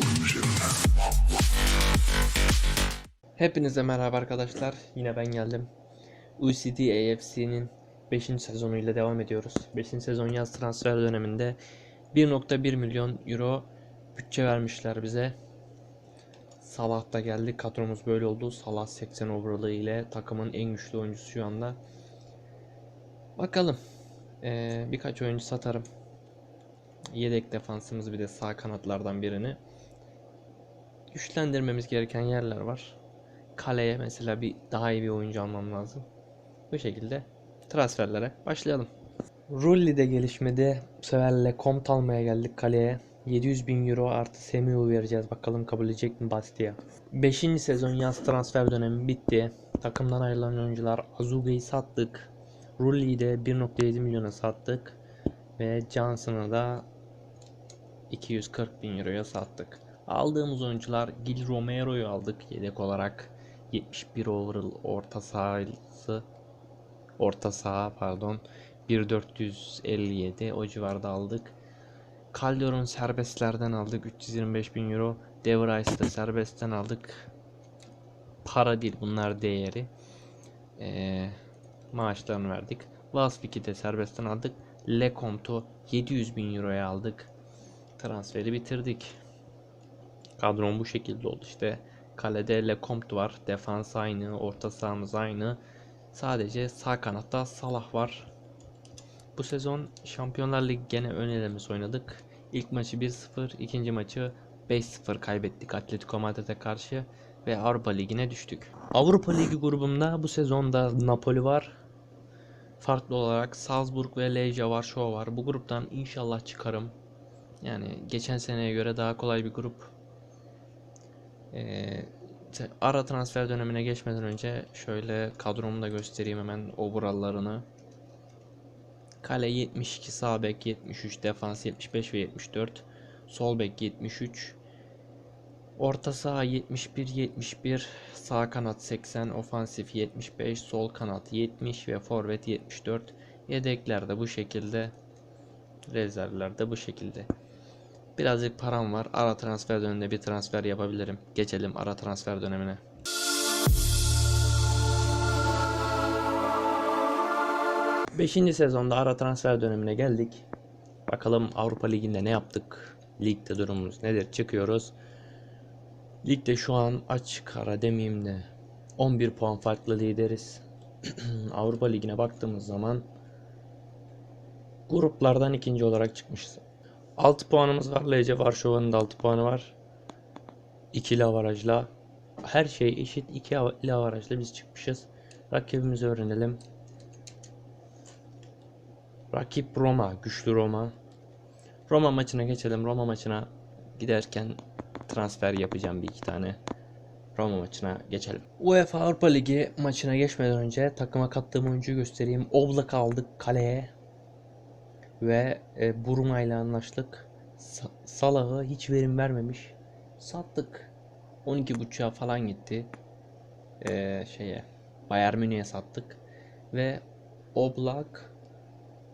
illusion. Hepinize merhaba arkadaşlar. Yine ben geldim. UCD AFC'nin 5. sezonuyla devam ediyoruz. 5. sezon yaz transfer döneminde 1.1 milyon euro bütçe vermişler bize. Salah da geldi. Kadromuz böyle oldu. Salah 80 overall'ı ile takımın en güçlü oyuncusu şu anda. Bakalım. Ee, birkaç oyuncu satarım. Yedek defansımız bir de sağ kanatlardan birini. Güçlendirmemiz gereken yerler var kaleye mesela bir daha iyi bir oyuncu almam lazım. Bu şekilde transferlere başlayalım. Rulli'de gelişmedi. Bu sefer Lecomte almaya geldik kaleye. 700 bin euro artı Semiu vereceğiz. Bakalım kabul edecek mi Bastia. 5. sezon yaz transfer dönemi bitti. Takımdan ayrılan oyuncular Azuga'yı sattık. Rulli'yi de 1.7 milyona sattık. Ve Johnson'ı da 240 bin euroya sattık. Aldığımız oyuncular Gil Romero'yu aldık yedek olarak. 71 overall orta sahası orta saha pardon 1457 o civarda aldık. Calderon serbestlerden aldık 325 bin euro. Devrice'ı da serbestten aldık. Para değil bunlar değeri. Ee, maaşlarını verdik. Vasfik'i de serbestten aldık. Lecomte'u 700 bin euroya aldık. Transferi bitirdik. Kadron bu şekilde oldu işte. Kalede Lecomte var. Defans aynı. Orta sahamız aynı. Sadece sağ kanatta Salah var. Bu sezon Şampiyonlar Ligi gene ön elemiz oynadık. İlk maçı 1-0, ikinci maçı 5-0 kaybettik Atletico Madrid'e karşı ve Avrupa Ligi'ne düştük. Avrupa Ligi grubumda bu sezonda Napoli var. Farklı olarak Salzburg ve Legia Varşova var. Bu gruptan inşallah çıkarım. Yani geçen seneye göre daha kolay bir grup. Ee, ara transfer dönemine geçmeden önce şöyle kadromu da göstereyim hemen overall'larını. Kale 72, sağ bek 73, defans 75 ve 74, sol bek 73, orta saha 71, 71, sağ kanat 80, ofansif 75, sol kanat 70 ve forvet 74. Yedekler de bu şekilde, rezervler de bu şekilde. Birazcık param var. Ara transfer döneminde bir transfer yapabilirim. Geçelim ara transfer dönemine. Beşinci sezonda ara transfer dönemine geldik. Bakalım Avrupa Ligi'nde ne yaptık? Ligde durumumuz nedir? Çıkıyoruz. Ligde şu an açık ara demeyeyim de 11 puan farklı lideriz. Avrupa Ligi'ne baktığımız zaman gruplardan ikinci olarak çıkmışız. 6 puanımız var. LC Varşova'nın da 6 puanı var. İkili avarajla. Her şey eşit. 2 ikili avarajla biz çıkmışız. Rakibimizi öğrenelim. Rakip Roma. Güçlü Roma. Roma maçına geçelim. Roma maçına giderken transfer yapacağım bir iki tane. Roma maçına geçelim. UEFA Avrupa Ligi maçına geçmeden önce takıma kattığım oyuncuyu göstereyim. Oblak aldık kaleye ve e, Buruma ile anlaştık. Sa- Salah'ı hiç verim vermemiş. Sattık. 12.5'a falan gitti. E, şeye Bayern Münih'e sattık. Ve Oblak,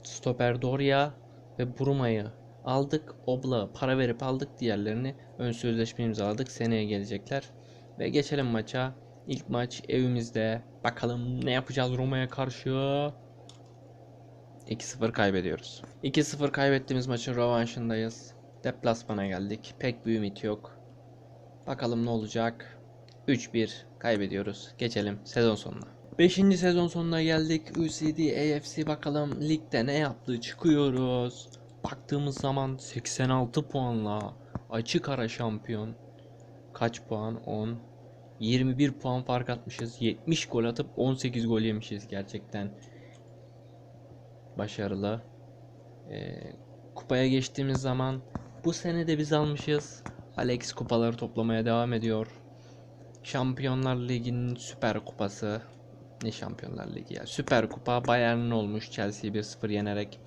Stoper Doria ve Buruma'yı aldık. Oblak'a para verip aldık. Diğerlerini ön sözleşme imzaladık. Seneye gelecekler. Ve geçelim maça. İlk maç evimizde. Bakalım ne yapacağız Roma'ya karşı. 2-0 kaybediyoruz. 2-0 kaybettiğimiz maçın rövanşındayız. Deplasmana geldik. Pek bir ümit yok. Bakalım ne olacak. 3-1 kaybediyoruz. Geçelim sezon sonuna. 5. sezon sonuna geldik. UCD AFC bakalım ligde ne yaptı çıkıyoruz. Baktığımız zaman 86 puanla açık ara şampiyon. Kaç puan? 10. 21 puan fark atmışız. 70 gol atıp 18 gol yemişiz gerçekten başarılı. Ee, kupaya geçtiğimiz zaman bu sene de biz almışız. Alex kupaları toplamaya devam ediyor. Şampiyonlar Ligi'nin Süper Kupası ne Şampiyonlar Ligi ya? Süper Kupa Bayern'in olmuş Chelsea'yi 1-0 yenerek.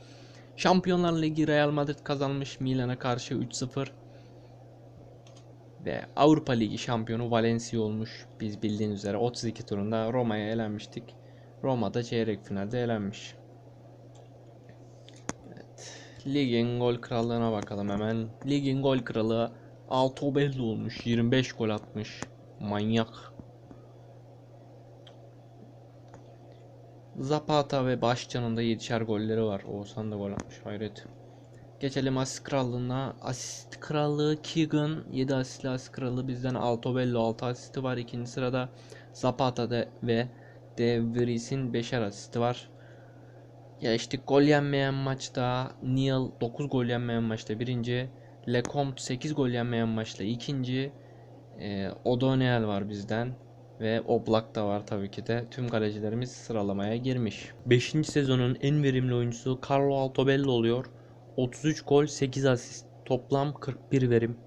Şampiyonlar Ligi Real Madrid kazanmış Milan'a karşı 3-0. Ve Avrupa Ligi şampiyonu Valencia olmuş. Biz bildiğiniz üzere 32 turunda Roma'ya elenmiştik. Roma'da çeyrek finalde elenmiş. Evet. Ligin gol krallığına bakalım hemen. Ligin gol kralı Altobello olmuş. 25 gol atmış. Manyak. Zapata ve Başcan'ın da 7'şer golleri var. Oğuzhan da gol atmış. Hayret. Geçelim asist krallığına. Asist krallığı Keegan 7 asistli asist kralı bizden Altobello 6 asisti var. İkinci sırada Zapata da ve De Vries'in 5'er asisti var. Ya işte gol yenmeyen maçta Neil 9 gol yenmeyen maçta birinci. Lecomte 8 gol yenmeyen maçta ikinci. E, O'Donnell var bizden. Ve Oblak da var tabii ki de. Tüm kalecilerimiz sıralamaya girmiş. 5. sezonun en verimli oyuncusu Carlo Altobello oluyor. 33 gol 8 asist. Toplam 41 verim.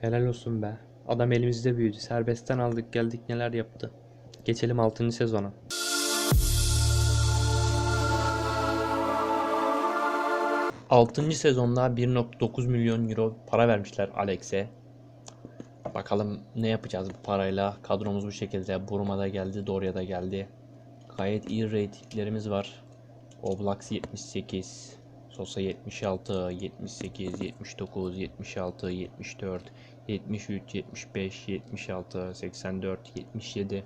Helal olsun be. Adam elimizde büyüdü. Serbestten aldık geldik neler yaptı. Geçelim 6. sezona. Altıncı sezonda 1.9 milyon euro para vermişler Alex'e. Bakalım ne yapacağız bu parayla. Kadromuz bu şekilde. Buruma da geldi, Dorya da geldi. Gayet iyi ratinglerimiz var. Oblak 78, Sosa 76, 78, 79, 76, 74, 73, 75, 76, 84, 77.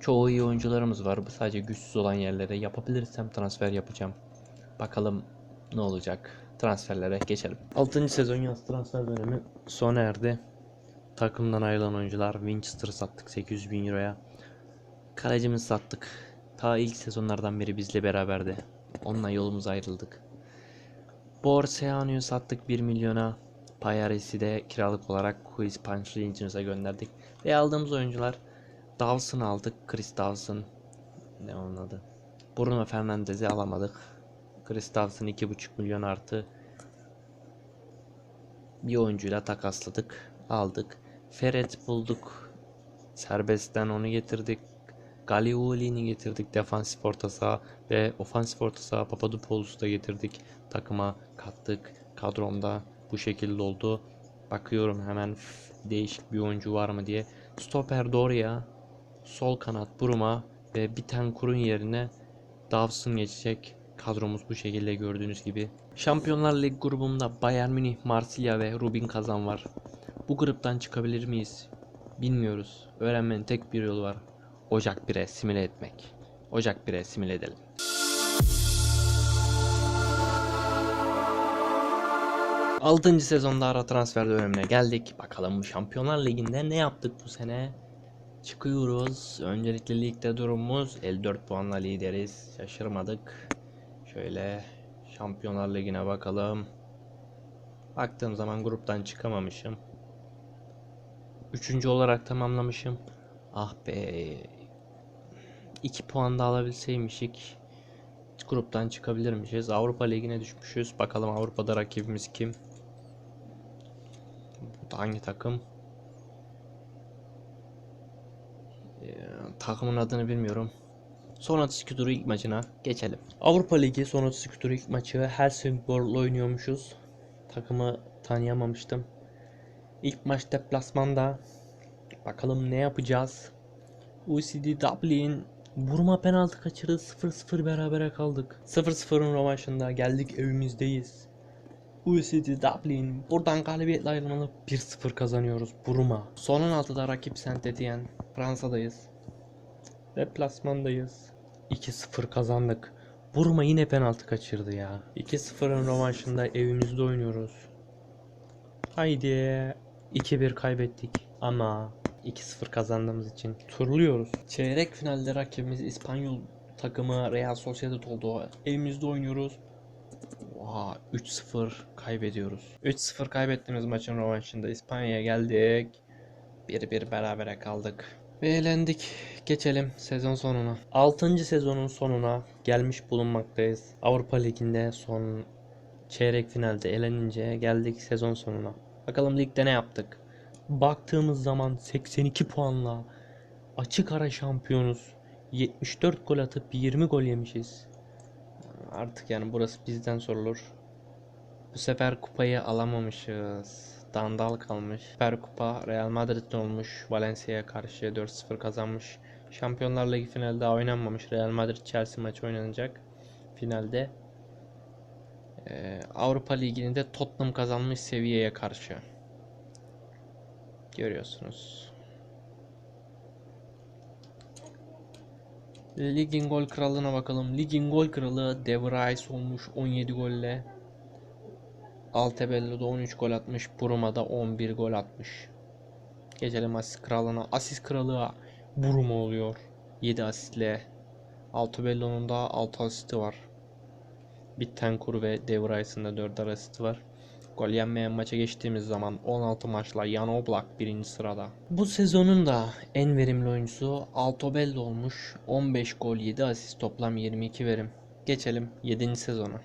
Çoğu iyi oyuncularımız var. Bu sadece güçsüz olan yerlere yapabilirsem transfer yapacağım. Bakalım ne olacak. Transferlere geçelim. 6. sezon yaz transfer dönemi sona erdi. Takımdan ayrılan oyuncular Winchester'ı sattık 800 bin euroya. Kalecimizi sattık. Ta ilk sezonlardan beri bizle beraberdi. Onunla yolumuz ayrıldık. Borseano'yu sattık 1 milyona. Payares'i de kiralık olarak Quiz Punch Rangers'a gönderdik. Ve aldığımız oyuncular Dawson aldık. Chris Dawson. Ne onun adı? Bruno Fernandez'i alamadık. Chris Dawson 2,5 milyon artı bir oyuncuyla takasladık. Aldık. Feret bulduk. Serbestten onu getirdik. Galioli'ni getirdik defansif orta saha ve ofansif orta saha Papadopoulos'u da getirdik. Takıma kattık. Kadromda bu şekilde oldu. Bakıyorum hemen değişik bir oyuncu var mı diye. Stoper Doria, sol kanat Bruma ve Bitenkur'un yerine Dawson geçecek. Kadromuz bu şekilde gördüğünüz gibi. Şampiyonlar Lig grubumda Bayern Münih, Marsilya ve Rubin Kazan var. Bu gruptan çıkabilir miyiz? Bilmiyoruz. Öğrenmenin tek bir yolu var. Ocak 1'e simüle etmek. Ocak 1'e simüle edelim. Altıncı sezonda ara transfer dönemine geldik. Bakalım bu Şampiyonlar Ligi'nde ne yaptık bu sene? Çıkıyoruz. Öncelikle ligde durumumuz 54 puanla lideriz. Şaşırmadık. Şöyle Şampiyonlar Ligi'ne bakalım. Baktığım zaman gruptan çıkamamışım. Üçüncü olarak tamamlamışım. Ah be. 2 puan da alabilseymişik. Gruptan çıkabilirmişiz. Avrupa Ligi'ne düşmüşüz. Bakalım Avrupa'da rakibimiz kim? Bu da hangi takım? Ee, takımın adını bilmiyorum. Son 32 turu ilk maçına geçelim. Avrupa Ligi son 32 turu ilk maçı Helsingborg'la oynuyormuşuz. Takımı tanıyamamıştım. İlk maç deplasmanda. Bakalım ne yapacağız. UCD Dublin Burma penaltı kaçırdı 0-0 berabere kaldık. 0-0'ın rövanşında geldik evimizdeyiz. UCD Dublin buradan galibiyetle ayrılmalı 1-0 kazanıyoruz Burma. Son 16'da rakip Saint Etienne. Fransa'dayız. Deplasmandayız. 2-0 kazandık. Burma yine penaltı kaçırdı ya. 2-0'ın rövanşında evimizde oynuyoruz. Haydi 2-1 kaybettik ama 2-0 kazandığımız için turluyoruz. Çeyrek finalde rakibimiz İspanyol takımı Real Sociedad oldu. Evimizde oynuyoruz. Oha 3-0 kaybediyoruz. 3-0 kaybettiğimiz maçın rövanşında İspanya'ya geldik. 1-1 berabere kaldık. Ve elendik. Geçelim sezon sonuna. 6. sezonun sonuna gelmiş bulunmaktayız. Avrupa Ligi'nde son çeyrek finalde elenince geldik sezon sonuna. Bakalım ligde ne yaptık? Baktığımız zaman 82 puanla açık ara şampiyonuz. 74 gol atıp 20 gol yemişiz. Artık yani burası bizden sorulur. Bu sefer kupayı alamamışız. Dandal kalmış. Süper Kupa Real Madrid olmuş. Valencia'ya karşı 4-0 kazanmış. Şampiyonlar Ligi finali oynanmamış. Real Madrid Chelsea maçı oynanacak. Finalde. Ee, Avrupa Ligi'ni de Tottenham kazanmış seviyeye karşı. Görüyorsunuz. Ligin gol kralına bakalım. Ligin gol kralı De Vrij olmuş 17 golle. Altebello da 13 gol atmış. Buruma da 11 gol atmış. Geçelim asist kralına. Asist kralı Buruma oluyor. 7 asistle. Altobello'nun da 6 asisti var. Bittencourt ve De Vrijs'ın da 4 asisti var. Gol yenmeyen maça geçtiğimiz zaman 16 maçla Jan Oblak birinci sırada. Bu sezonun da en verimli oyuncusu Altobello olmuş. 15 gol 7 asist toplam 22 verim. Geçelim 7. sezona.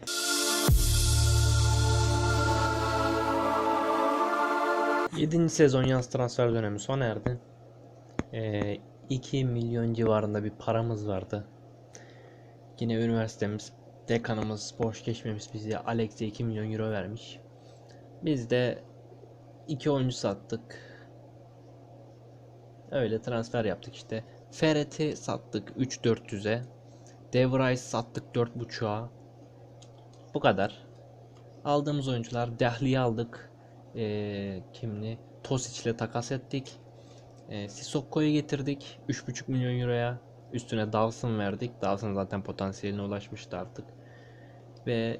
7. sezon yaz transfer dönemi sona erdi. Ee, 2 milyon civarında bir paramız vardı. Yine üniversitemiz, dekanımız boş geçmemiş bize Alex'e 2 milyon euro vermiş. Biz de 2 oyuncu sattık. Öyle transfer yaptık işte. Ferret'i sattık 3-400'e. Devrice sattık 4.5'a. Bu kadar. Aldığımız oyuncular Dehli'yi aldık. Ee, kimli? Tosic ile takas ettik. Ee, Sissoko'yu getirdik 3.5 milyon euroya. Üstüne Dawson verdik. Dawson zaten potansiyeline ulaşmıştı artık. Ve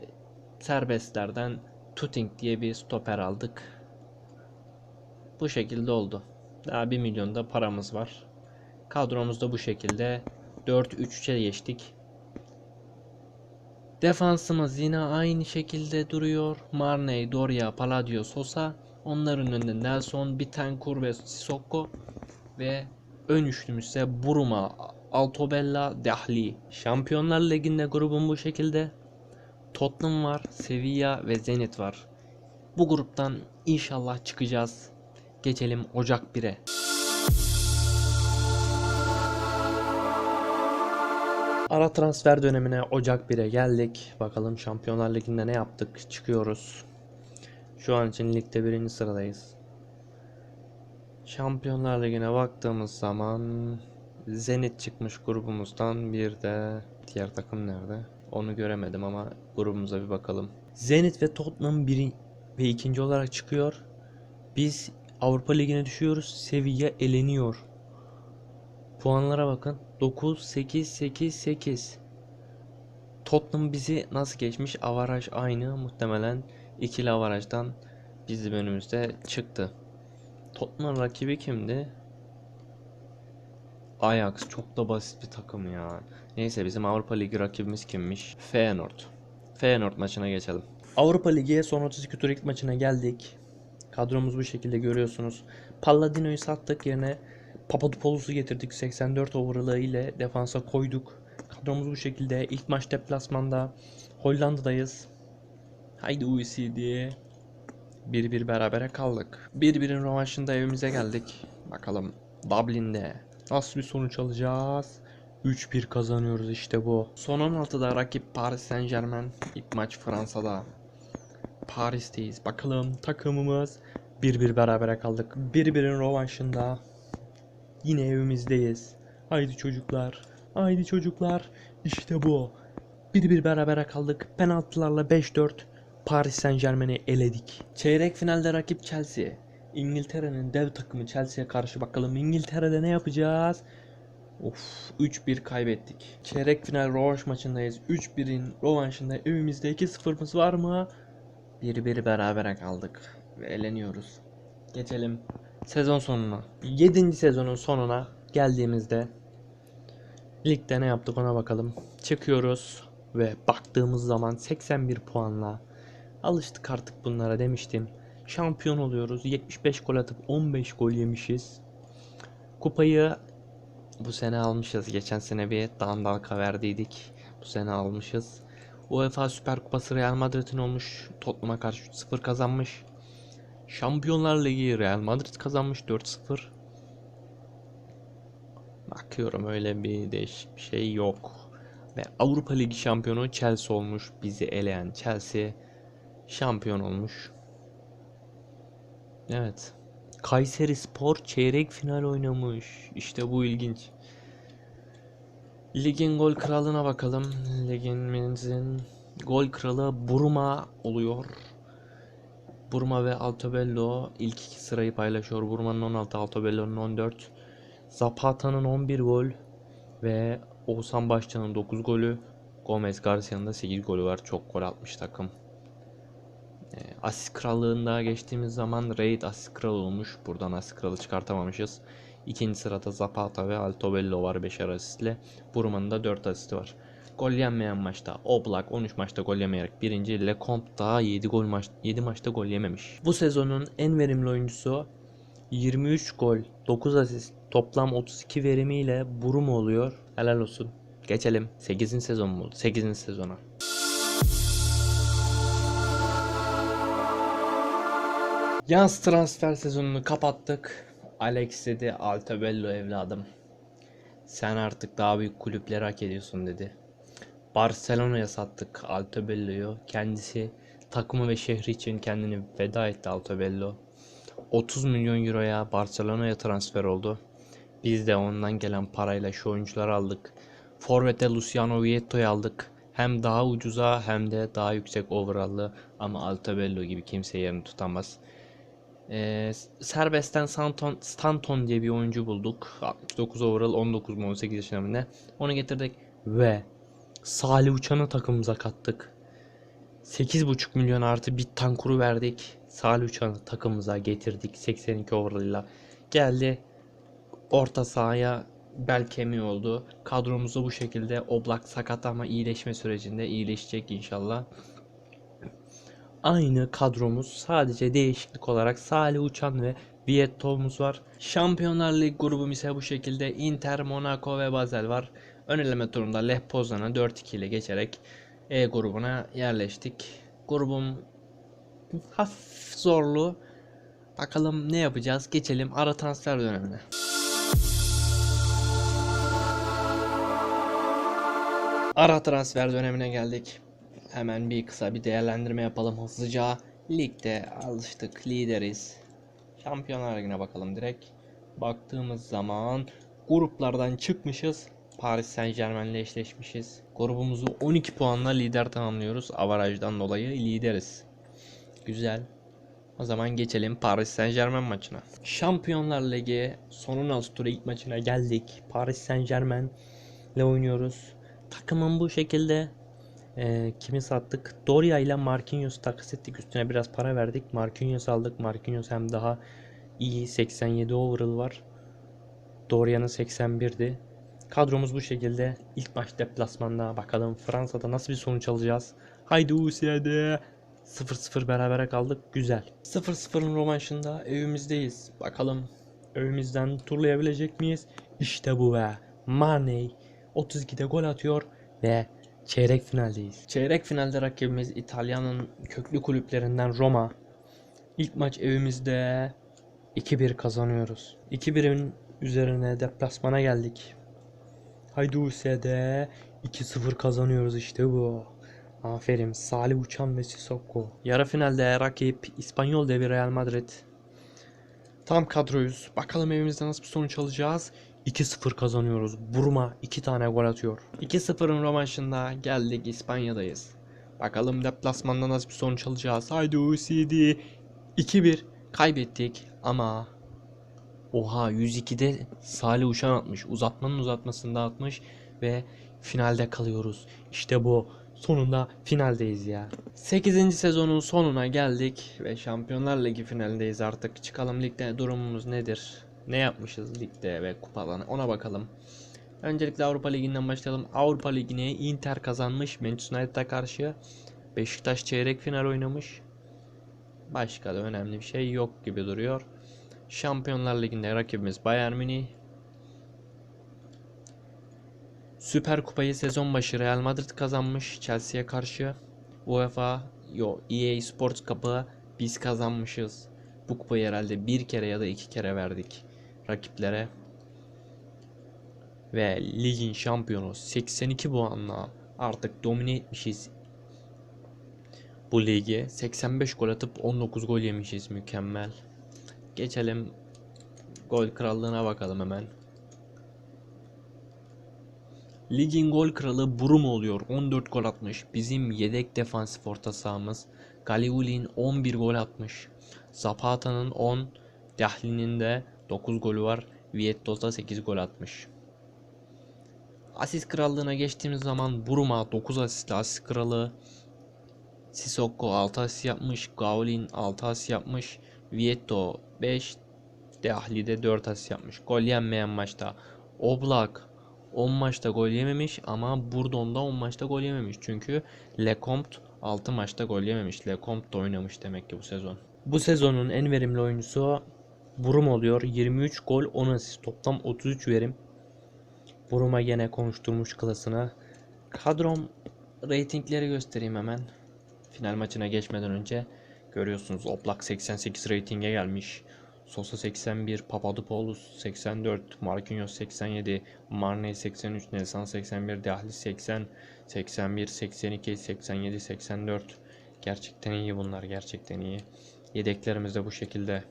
serbestlerden Tuting diye bir stoper aldık. Bu şekilde oldu. Daha 1 milyon da paramız var. Kadromuz da bu şekilde 4-3-3'e geçtik. Defansımız yine aynı şekilde duruyor. Marney, Doria, Palladio, Sosa. Onların önünde Nelson, Bitancur ve Sissoko. Ve ön üçlümüz ise Buruma, Altobella, Dahli. Şampiyonlar Ligi'nde grubum bu şekilde. Tottenham var, Sevilla ve Zenit var. Bu gruptan inşallah çıkacağız. Geçelim Ocak 1'e. Ara transfer dönemine Ocak 1'e geldik. Bakalım Şampiyonlar Ligi'nde ne yaptık? Çıkıyoruz. Şu an için ligde birinci sıradayız. Şampiyonlar Ligi'ne baktığımız zaman Zenit çıkmış grubumuzdan bir de diğer takım nerede? Onu göremedim ama grubumuza bir bakalım. Zenit ve Tottenham biri ve ikinci olarak çıkıyor. Biz Avrupa Ligi'ne düşüyoruz. Sevilla eleniyor. Puanlara bakın. 9, 8, 8, 8. Tottenham bizi nasıl geçmiş? Avaraj aynı. Muhtemelen ikili avarajdan bizim önümüzde çıktı. Tottenham rakibi kimdi? Ajax çok da basit bir takım ya. Neyse bizim Avrupa Ligi rakibimiz kimmiş? Feyenoord. Feyenoord maçına geçelim. Avrupa Ligi son 32 tur ilk maçına geldik. Kadromuz bu şekilde görüyorsunuz. Palladino'yu sattık yerine Papadopoulos'u getirdik 84 overall'ı ile defansa koyduk. Kadromuz bu şekilde. İlk maç deplasmanda Hollanda'dayız. Haydi UEC diye 1-1 berabere kaldık. 1-1'in rövanşında evimize geldik. Bakalım Dublin'de nasıl bir sonuç alacağız? 3-1 kazanıyoruz işte bu. Son 16'da rakip Paris Saint Germain. İlk maç Fransa'da. Paris'teyiz. Bakalım takımımız 1-1 berabere kaldık. 1-1'in rövanşında yine evimizdeyiz. Haydi çocuklar. Haydi çocuklar. İşte bu. 1-1 berabere kaldık. Penaltılarla 5-4 Paris Saint Germain'i eledik. Çeyrek finalde rakip Chelsea. İngiltere'nin dev takımı Chelsea'ye karşı bakalım İngiltere'de ne yapacağız? Of 3-1 kaybettik. Çeyrek final rövanş maçındayız. 3-1'in rövanşında evimizde 2-0'ımız var mı? 1-1 berabere kaldık ve eleniyoruz. Geçelim sezon sonuna. 7. sezonun sonuna geldiğimizde ligde ne yaptık ona bakalım. Çıkıyoruz ve baktığımız zaman 81 puanla alıştık artık bunlara demiştim. Şampiyon oluyoruz. 75 gol atıp 15 gol yemişiz. Kupayı bu sene almışız. Geçen sene bir Dandalka verdiydik. Bu sene almışız. UEFA Süper Kupası Real Madrid'in olmuş. Tottenham'a karşı 3-0 kazanmış. Şampiyonlar Ligi Real Madrid kazanmış 4-0. Bakıyorum öyle bir değişik bir şey yok. Ve Avrupa Ligi şampiyonu Chelsea olmuş. Bizi eleyen Chelsea şampiyon olmuş. Evet. Kayseri Spor çeyrek final oynamış. İşte bu ilginç. Ligin gol kralına bakalım. Ligimizin gol kralı Buruma oluyor. Buruma ve Altobello ilk iki sırayı paylaşıyor. Buruma'nın 16, Altobello'nun 14. Zapata'nın 11 gol ve Oğuzhan Başcan'ın 9 golü. Gomez Garcia'nın da 8 golü var. Çok gol atmış takım. E, asist krallığında geçtiğimiz zaman Raid asist kralı olmuş. Buradan asist kralı çıkartamamışız. İkinci sırada Zapata ve Altobello var 5'er asistle. Buruma'nın da 4 asisti var. Gol yenmeyen maçta Oblak 13 maçta gol yemeyerek birinci. Lecomte da 7 gol maç 7 maçta gol yememiş. Bu sezonun en verimli oyuncusu 23 gol, 9 asist, toplam 32 verimiyle Buruma oluyor. Helal olsun. Geçelim 8. sezon mu? 8. sezona. Yaz transfer sezonunu kapattık. Alex dedi Altobello evladım. Sen artık daha büyük kulüpleri hak ediyorsun dedi. Barcelona'ya sattık Altobello'yu. Kendisi takımı ve şehri için kendini feda etti Altobello. 30 milyon euroya Barcelona'ya transfer oldu. Biz de ondan gelen parayla şu oyuncuları aldık. Forvet'e Luciano Vietto'yu aldık. Hem daha ucuza hem de daha yüksek overall'lı ama Altobello gibi kimse yerini tutamaz. Ee, Serbest'ten Stanton, Stanton diye bir oyuncu bulduk. 69 overall 19 mu 18 yaşında? Onu getirdik ve Salih Uçan'ı takımımıza kattık. 8,5 milyon artı bir tankuru verdik. Salih Uçan'ı takımımıza getirdik 82 overall'la. Geldi orta sahaya bel kemiği oldu. Kadromuzu bu şekilde Oblak sakat ama iyileşme sürecinde iyileşecek inşallah. Aynı kadromuz sadece değişiklik olarak Salih Uçan ve Vietto'muz var. Şampiyonlar Lig grubum ise bu şekilde Inter, Monaco ve Basel var. Ön eleme turunda Lech Pozan'a 4-2 ile geçerek E grubuna yerleştik. Grubum hafif zorlu. Bakalım ne yapacağız? Geçelim ara transfer dönemine. Ara transfer dönemine geldik. Hemen bir kısa bir değerlendirme yapalım hızlıca. Ligde alıştık, lideriz. Şampiyonlar Ligi'ne bakalım direkt. Baktığımız zaman gruplardan çıkmışız. Paris Saint Germain'le eşleşmişiz. Grubumuzu 12 puanla lider tamamlıyoruz. Avarajdan dolayı lideriz. Güzel. O zaman geçelim Paris Saint Germain maçına. Şampiyonlar Ligi sonun altı turu ilk maçına geldik. Paris Saint Germain ile oynuyoruz. Takımın bu şekilde e, kimi sattık? Doria ile Marquinhos takas ettik. Üstüne biraz para verdik. Marquinhos aldık. Marquinhos hem daha iyi 87 overall var. Doria'nın 81'di. Kadromuz bu şekilde. İlk maç deplasmanda bakalım Fransa'da nasıl bir sonuç alacağız. Haydi UCD. 0-0 berabere kaldık. Güzel. 0-0'ın romanşında evimizdeyiz. Bakalım evimizden turlayabilecek miyiz? İşte bu be. Mane 32'de gol atıyor ve çeyrek finaldeyiz. Çeyrek finalde rakibimiz İtalya'nın köklü kulüplerinden Roma. İlk maç evimizde 2-1 kazanıyoruz. 2-1'in üzerine deplasmana geldik. Haydi USD 2-0 kazanıyoruz işte bu. Aferin Salih Uçan ve Sissoko. Yarı finalde rakip İspanyol devi Real Madrid. Tam kadroyuz. Bakalım evimizde nasıl bir sonuç alacağız. 2-0 kazanıyoruz. Burma 2 tane gol atıyor. 2-0'ın rövanşında geldik İspanya'dayız. Bakalım deplasmanda nasıl bir sonuç alacağız. Haydi UCD 2-1 kaybettik ama Oha 102'de Salih Uçan atmış. Uzatmanın uzatmasında atmış ve finalde kalıyoruz. İşte bu. Sonunda finaldeyiz ya. 8. sezonun sonuna geldik ve Şampiyonlar Ligi finalindeyiz artık. Çıkalım ligde durumumuz nedir? Ne yapmışız ligde ve kupadan ona bakalım. Öncelikle Avrupa Ligi'nden başlayalım. Avrupa Ligi'ne Inter kazanmış Manchester United'a karşı. Beşiktaş çeyrek final oynamış. Başka da önemli bir şey yok gibi duruyor. Şampiyonlar Ligi'nde rakibimiz Bayern Münih. Süper Kupayı sezon başı Real Madrid kazanmış Chelsea'ye karşı. UEFA, yo EA Sports Cup'ı biz kazanmışız. Bu kupayı herhalde bir kere ya da iki kere verdik rakiplere. ve ligin şampiyonu 82 puanla artık domine etmişiz bu ligi. 85 gol atıp 19 gol yemişiz mükemmel. Geçelim gol krallığına bakalım hemen. Ligin gol kralı Burum oluyor. 14 gol atmış. Bizim yedek defansif orta sahamız Galiuli'nin 11 gol atmış. Zapata'nın 10, Dahli'nin de 9 golü var. Viettos da 8 gol atmış. Asist krallığına geçtiğimiz zaman Buruma 9 asistli asist kralı. Sissoko 6 asist yapmış. Gaulin 6 asist yapmış. Vietto 5. Dahli de 4 asist yapmış. Gol yenmeyen maçta Oblak 10 maçta gol yememiş ama Bourdon da 10 maçta gol yememiş. Çünkü Lecomte 6 maçta gol yememiş. Lecomte da oynamış demek ki bu sezon. Bu sezonun en verimli oyuncusu Burum oluyor. 23 gol 10 asist. Toplam 33 verim. Burum'a gene konuşturmuş klasına. Kadrom reytingleri göstereyim hemen. Final maçına geçmeden önce görüyorsunuz Oblak 88 reytinge gelmiş. Sosa 81, Papadopoulos 84, Marquinhos 87, Marney 83, Nelson 81, Dahli 80, 81, 82, 87, 84. Gerçekten iyi bunlar, gerçekten iyi. Yedeklerimiz de bu şekilde.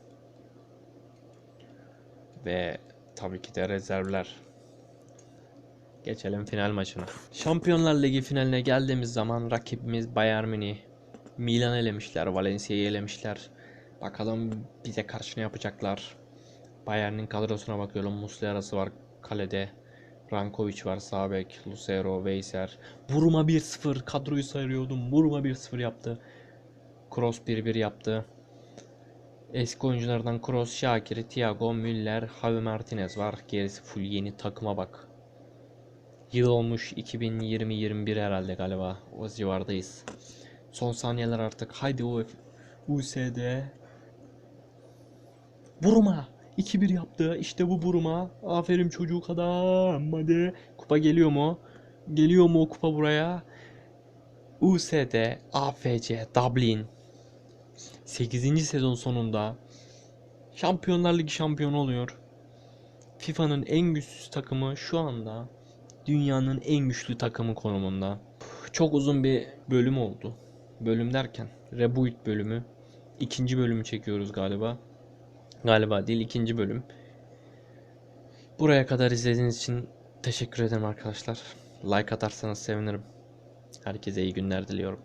Ve tabii ki de rezervler. Geçelim final maçına. Şampiyonlar Ligi finaline geldiğimiz zaman rakibimiz Bayern Münih. Milan elemişler, Valencia'yı elemişler. Bakalım bize karşı ne yapacaklar. Bayern'in kadrosuna bakıyorum. Muslera'sı var kalede. Rankovic var sağ bek. Lucero, Weiser. Buruma 1-0 kadroyu sayıyordum. Buruma 1-0 yaptı. Kroos 1-1 yaptı. Eski oyunculardan Kroos, Şakir, Thiago, Müller, Javi Martinez var. Gerisi full yeni takıma bak. Yıl olmuş 2020-21 herhalde galiba. O civardayız. Son saniyeler artık. Haydi UF USD. Buruma 2-1 yaptı. İşte bu Buruma. Aferin çocuk adam. Hadi. Kupa geliyor mu? Geliyor mu o kupa buraya? USD, AFC, Dublin. 8. sezon sonunda Şampiyonlar Ligi şampiyonu oluyor. FIFA'nın en güçsüz takımı şu anda dünyanın en güçlü takımı konumunda. Çok uzun bir bölüm oldu. Bölüm derken Reboot bölümü. ikinci bölümü çekiyoruz galiba. Galiba değil ikinci bölüm. Buraya kadar izlediğiniz için teşekkür ederim arkadaşlar. Like atarsanız sevinirim. Herkese iyi günler diliyorum.